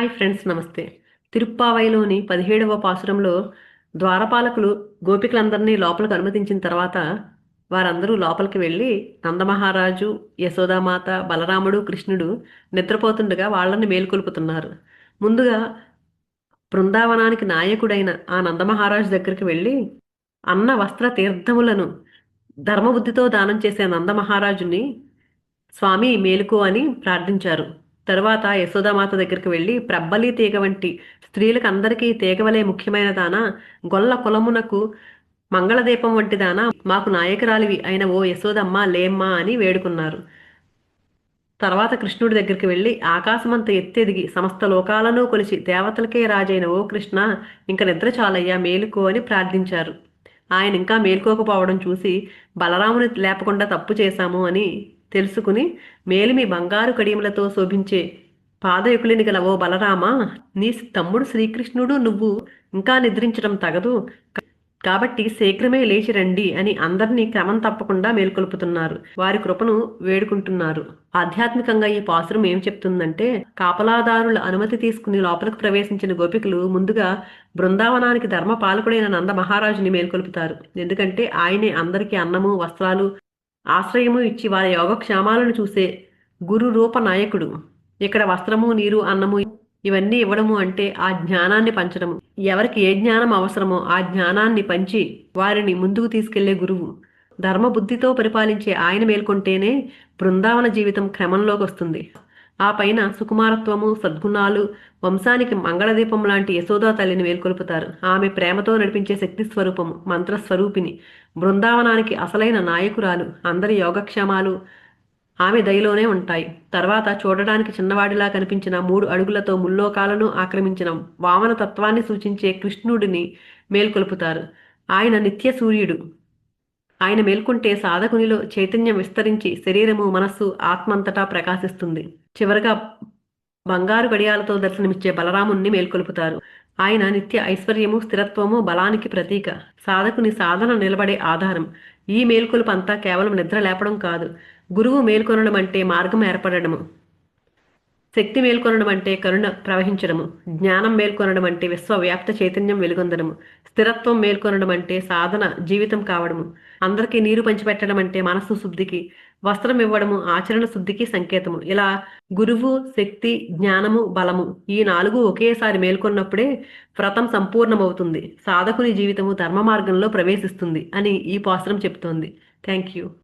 Hi friends నమస్తే. తిరుప్పావైలోని పదిహేడవ పాసురంలో ద్వారపాలకులు గోపికలందరినీ లోపలికి అనుమతించిన తర్వాత వారందరూ లోపలికి వెళ్ళి నందమహారాజు యశోదామాత బలరాముడు కృష్ణుడు నిద్రపోతుండగా వాళ్ళని మేల్కొల్పుతున్నారు. ముందుగా బృందావనానికి నాయకుడైన ఆ నందమహారాజు దగ్గరికి వెళ్ళి అన్న వస్త్ర తీర్థములను ధర్మబుద్ధితో దానం చేసే నందమహారాజుని స్వామి మేలుకో అని ప్రార్థించారు. తర్వాత యశోదామాత దగ్గరికి వెళ్ళి ప్రబ్బలి తీగ వంటి స్త్రీలకు అందరికీ తీగవలే ముఖ్యమైన దానా గొల్ల కులమునకు మంగళదీపం వంటి దానా మాకు నాయకురాలివి అయిన ఓ యశోదమ్మ లేమ్మా అని వేడుకున్నారు. తర్వాత కృష్ణుడి దగ్గరికి వెళ్ళి ఆకాశమంత ఎత్తెదిగి సమస్త లోకాలను కొలిచి దేవతలకే రాజైన ఓ కృష్ణ ఇంక నిద్ర చాలయ్యా మేలుకో అని ప్రార్థించారు. ఆయన ఇంకా మేల్కోకపోవడం చూసి బలరాముని లేపకుండా తప్పు చేశాము అని తెలుసుకుని మేలిమి బంగారు కడియములతో శోభించే పాదయుకులిని గల ఓ బలరామా నీ తమ్ముడు శ్రీకృష్ణుడు నువ్వు ఇంకా నిద్రించడం తగదు. కాబట్టి శీఘ్రమే లేచి రండి అని అందరినీ క్రమం తప్పకుండా మేల్కొల్పుతున్నారు. వారి కృపను వేడుకుంటున్నారు. ఆధ్యాత్మికంగా ఈ పాసురం ఏం చెప్తుందంటే కాపలాదారుల అనుమతి తీసుకుని లోపలికి ప్రవేశించిన గోపికలు ముందుగా బృందావనానికి ధర్మ పాలకుడైన నంద మహారాజుని మేల్కొల్పుతారు. ఎందుకంటే ఆయనే అందరికీ అన్నము వస్త్రాలు ఆశ్రయము ఇచ్చి వారి యోగక్షేమాలను చూసే గురు రూప నాయకుడు. ఇక్కడ వస్త్రము నీరు అన్నము ఇవన్నీ ఇవ్వడము అంటే ఆ జ్ఞానాన్ని పంచడము. ఎవరికి ఏ జ్ఞానం అవసరమో ఆ జ్ఞానాన్ని పంచి వారిని ముందుకు తీసుకెళ్ళే గురువు. ధర్మబుద్ధితో పరిపాలించే ఆయన మేల్కొంటేనే బృందావన జీవితం క్రమంలోకి వస్తుంది. ఆ పైన సుకుమారత్వము సద్గుణాలు వంశానికి మంగళదీపం లాంటి యశోదా తల్లిని మేల్కొల్పుతారు. ఆమె ప్రేమతో నడిపించే శక్తి స్వరూపము మంత్రస్వరూపిణి. బృందావనానికి అసలైన నాయకురాలు అందరి యోగక్షేమాలు ఆమె దయలోనే ఉంటాయి. తర్వాత చూడడానికి చిన్నవాడిలా కనిపించిన మూడు అడుగులతో ముల్లోకాలను ఆక్రమించిన వామన తత్వాన్ని సూచించే కృష్ణుడిని మేల్కొల్పుతారు. ఆయన నిత్య సూర్యుడు. ఆయన మేల్కొంటే సాధకునిలో చైతన్యం విస్తరించి శరీరము మనస్సు ఆత్మంతటా ప్రకాశిస్తుంది. చివరగా బంగారు గడియాలతో దర్శనమిచ్చే బలరాముణ్ణి మేల్కొల్పుతారు. ఆయన నిత్య ఐశ్వర్యము స్థిరత్వము బలానికి ప్రతీక. సాధకుని సాధన నిలబడే ఆధారం. ఈ మేల్కొలుపు అంతా కేవలం నిద్ర లేపడం కాదు. గురువు మేల్కొనడం అంటే మార్గం ఏర్పడడము. శక్తి మేల్కొనడం అంటే కరుణ ప్రవహించడము జ్ఞానం మేల్కొనడం అంటే విశ్వవ్యాప్త చైతన్యం వెలుగొందడము స్థిరత్వం మేల్కొనడం అంటే సాధన జీవితం కావడము అందరికీ నీరు పంచిపెట్టడం అంటే మనస్సు శుద్ధికి వస్త్రం ఇవ్వడము ఆచరణ శుద్ధికి సంకేతము. ఇలా గురువు శక్తి జ్ఞానము బలము ఈ నాలుగు ఒకేసారి మేల్కొన్నప్పుడే వ్రతం సంపూర్ణమవుతుంది సాధకుని జీవితము ధర్మ మార్గంలో ప్రవేశిస్తుంది అని ఈ పాత్రం చెప్తోంది. Thank you